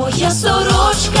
Моя сорочка